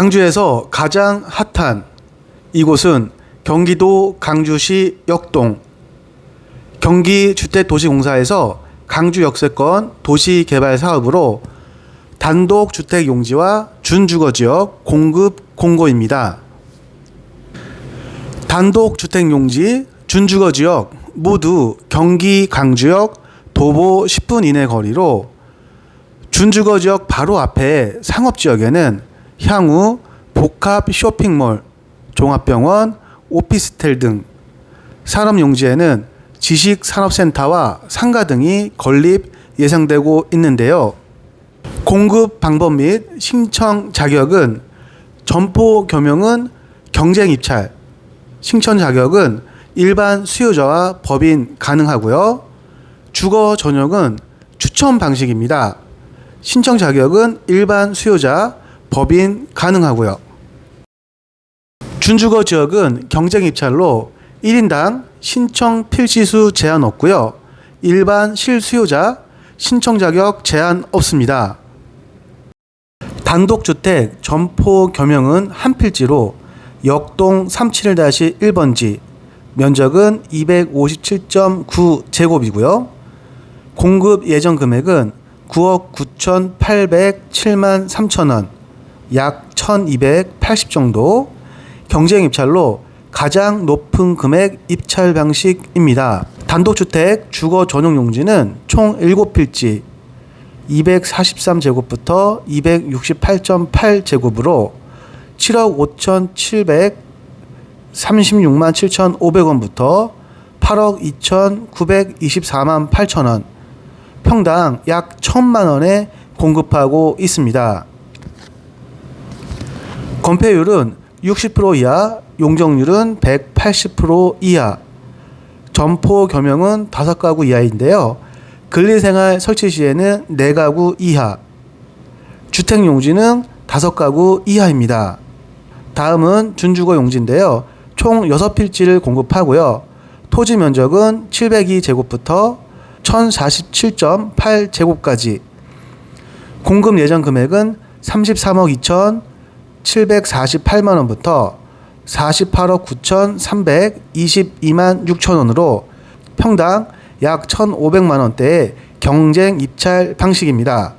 강주에서 가장 핫한 이곳은 경기도 강주시 역동 경기주택도시공사에서 강주 역세권 도시개발 사업으로 단독 주택 용지와 준주거 지역 공급 공고입니다. 단독 주택 용지, 준주거 지역 모두 경기 강주역 도보 10분 이내 거리로 준주거 지역 바로 앞에 상업 지역에는 향후 복합 쇼핑몰, 종합병원, 오피스텔 등 산업 용지에는 지식 산업센터와 상가 등이 건립 예상되고 있는데요. 공급 방법 및 신청 자격은 점포 겸용은 경쟁 입찰, 신청 자격은 일반 수요자와 법인 가능하고요. 주거 전용은 추천 방식입니다. 신청 자격은 일반 수요자, 법인 가능하고요. 준주거 지역은 경쟁 입찰로 1인당 신청 필지수 제한 없고요. 일반 실수요자 신청 자격 제한 없습니다. 단독주택 점포 겸용은 한 필지로 역동 371-1번지 면적은 257.9 제곱이고요. 공급 예정 금액은 9억 9,807만 3천 원, 약 1,280 정도. 경쟁 입찰로 가장 높은 금액 입찰 방식입니다. 단독주택 주거 전용 용지는 총 7필지 243제곱부터 268.8제곱으로 7억 5,736만 7,500원부터 8억 2,924만 8천 원, 평당 약 1천만 원에 공급하고 있습니다. 건폐율은 60% 이하, 용적률은 180% 이하, 점포 겸용은 5가구 이하인데요. 근리생활 설치 시에는 4가구 이하, 주택 용지는 5가구 이하입니다. 다음은 준주거 용지인데요. 총 6필지를 공급하고요. 토지 면적은 702제곱부터 1047.8제곱까지 공급 예정 금액은 33억 2천 748만 원부터 48억 9천 322만 6천 원으로 평당 약 1,500만 원대의 경쟁 입찰 방식입니다.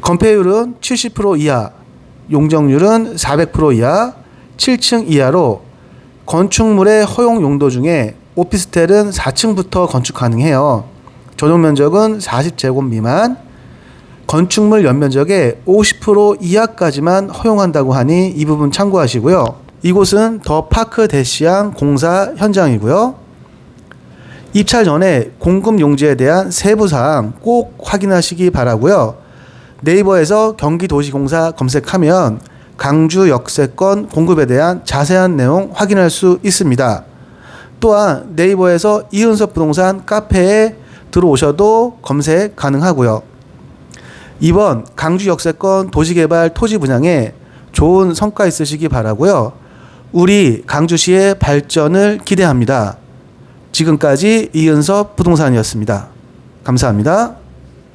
건폐율은 70% 이하, 용적률은 400% 이하, 7층 이하로 건축물의 허용 용도 중에 오피스텔은 4층부터 건축 가능해요. 전용 면적은 40제곱 미만, 건축물 연면적의 50% 이하까지만 허용한다고 하니 이 부분 참고하시고요. 이곳은 더 파크 대시양 공사 현장이고요. 입찰 전에 공급 용지에 대한 세부 사항 꼭 확인하시기 바라고요. 네이버에서 경기도시공사 검색하면 강주 역세권 공급에 대한 자세한 내용 확인할 수 있습니다. 또한 네이버에서 이은섭 부동산 카페에 들어오셔도 검색 가능하고요. 이번 강주 역세권 도시개발 토지 분양에 좋은 성과 있으시기 바라고요. 우리 강주시의 발전을 기대합니다. 지금까지 이은섭 부동산이었습니다. 감사합니다.